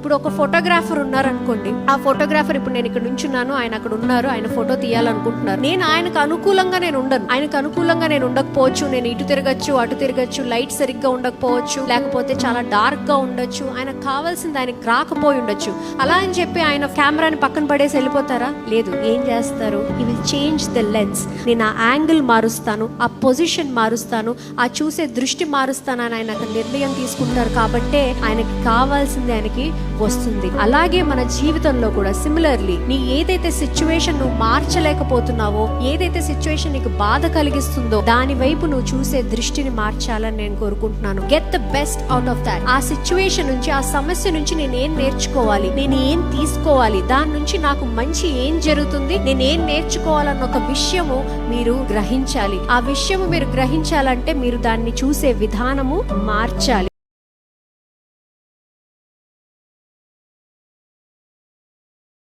ఇప్పుడు ఒక ఫోటోగ్రాఫర్ ఉన్నారనుకోండి. ఆ ఫోటోగ్రాఫర్ ఇప్పుడు నేను ఇక్కడ నుంచున్నాను ఆయన అక్కడ ఉన్నారు ఆయన ఫోటో తీయాలనుకుంటున్నారు. నేను ఆయనకు అనుకూలంగా నేను ఉండను. ఆయనకు అనుకూలంగా నేను ఉండకపోవచ్చు నేను ఇటు తిరగచ్చు అటు తిరగచ్చు లైట్ సరిగ్గా ఉండకపోవచ్చు లేకపోతే చాలా డార్క్గా ఉండొచ్చు ఆయనకు కావాల్సింది ఆయనకు రాకపోయి ఉండొచ్చు. అలా అని చెప్పి ఆయన కెమెరాని పక్కన పడేసి వెళ్ళిపోతారా? లేదు. ఏం చేస్తారు? ఈ విల్ చేంజ్ ద లెన్స్ నేను ఆ యాంగిల్ మారుస్తాను ఆ పొజిషన్ మారుస్తాను ఆ చూసే దృష్టి మారుస్తాను అని ఆయన నిర్ణయం తీసుకుంటారు కాబట్టే ఆయనకి కావాల్సింది ఆయనకి వస్తుంది. అలాగే మన జీవితంలో కూడా సిమిలర్లీ నీ ఏదైతే సిచ్యువేషన్ నువ్వు మార్చలేకపోతున్నావో ఏదైతే సిచ్యువేషన్ నీకు బాధ కలిగిస్తుందో దాని వైపు నువ్వు చూసే దృష్టిని మార్చాలని నేను కోరుకుంటున్నాను. Get the best out of that ఆ సిచ్యువేషన్ నుంచి ఆ సమస్య నుంచి నేను ఏం నేర్చుకోవాలి? నేను ఏం తీసుకోవాలి? దాని నుంచి నాకు మంచి ఏం జరుగుతుంది? నేను ఏం నేర్చుకోవాలన్న ఒక విషయము మీరు గ్రహించాలి. ఆ విషయము మీరు గ్రహించాలంటే మీరు దాన్ని చూసే విధానము మార్చాలి.